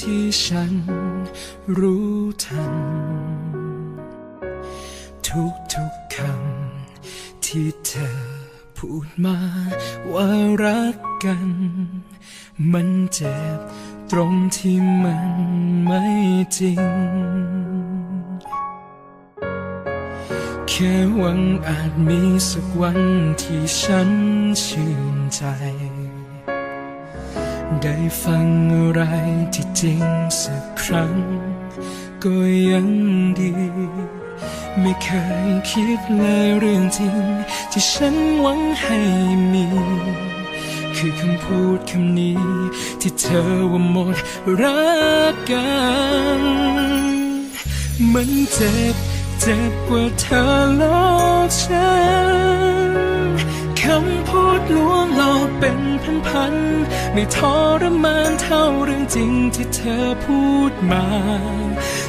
ที่ฉันรู้ทัน ทุกทุกๆคำที่เธอพูดมาว่ารักกัน มันเจ็บตรงที่มันไม่จริง แค่หวังอาจมีสักวันที่ฉันชื่นใจ ได้ฟังอะไรที่จริงสักครั้ง ก็ยังดี ไม่เคยคิดเลยเรื่องจริง ที่ฉันหวังให้มี คือคำพูดคำนี้ ที่เธอว่าหมดรักกัน มันเจ็บเจ็บกว่าเธอหลอกฉันำพูดลวงหลอกเป็นพันๆไม่ทรมานเท่าเรื่องจริงที่เธอพูดมา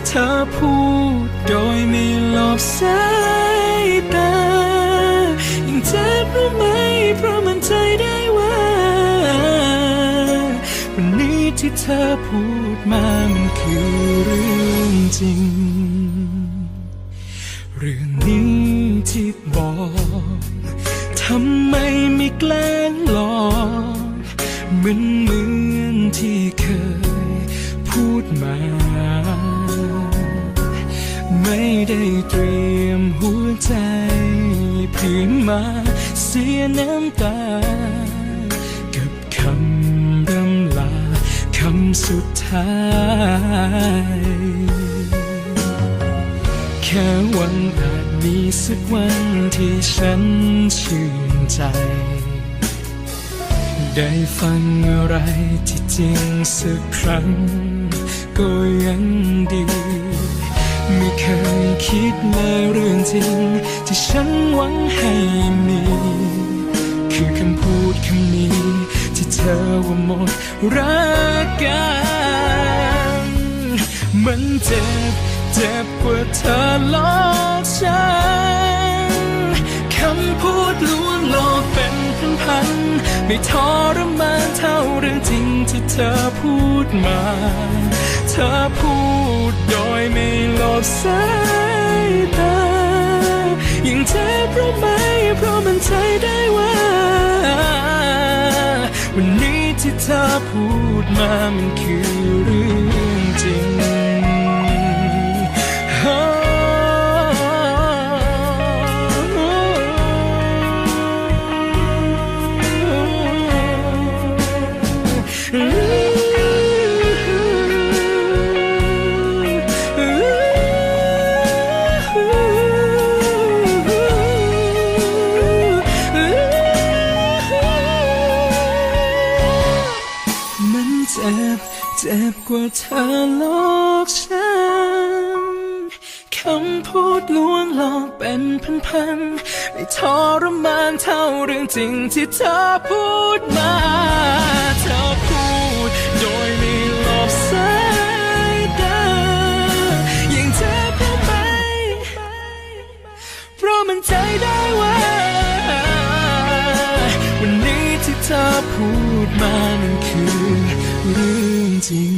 เธอพูดโดยไม่หลบสายตายิ่งเจ็บรู้ไหมเพราะมันใจได้ว่า วันนี้ที่เธอพูดมามันคือเรื่องจริง มือนเหมือนที่เคยพูดมา ไม่ได้เตรียมหัวใจเพื่อมาเสียน้ำตา กับคำรำลาคำสุดท้าย แค่หวังอาจมีสักวันที่ฉันชื่นใจ ได้ฟังอะไรที่จริงสักครั้ง ก็ยังดี ไม่เคยคิดเลยเรื่องจริง ที่ฉันหวังให้มี คือคำพูดคำนี้ ที่เธอว่าหมดรักกัน มันเจ็บเจ็บกว่าเธอหลอกฉัน คำพูดลวงหลอกเป็นพ ไม่ทรมานเท่าเรื่องจริงที่เธอพูดมา เธอพูดโดยไม่หลบสายตายิ่งเจ็บรู้ไหมเพราะมันใจได้ว่า วันนี้ที่เธอพูดมามันคือเรื่องจริง เจ็บกว่าเธอโลกฉัน คำพูดล้วงหลอกเป็นพันๆไม่ทรมานเท่าเรื่องจริงที่เธอพูดมา เธอพูดโดยไม่หลบสายตายิ่งเธอพูดไป เพราะมันใจได้ว่า วันนี้ที่เธอพูดมานั่นคือเรื่อง sozinho.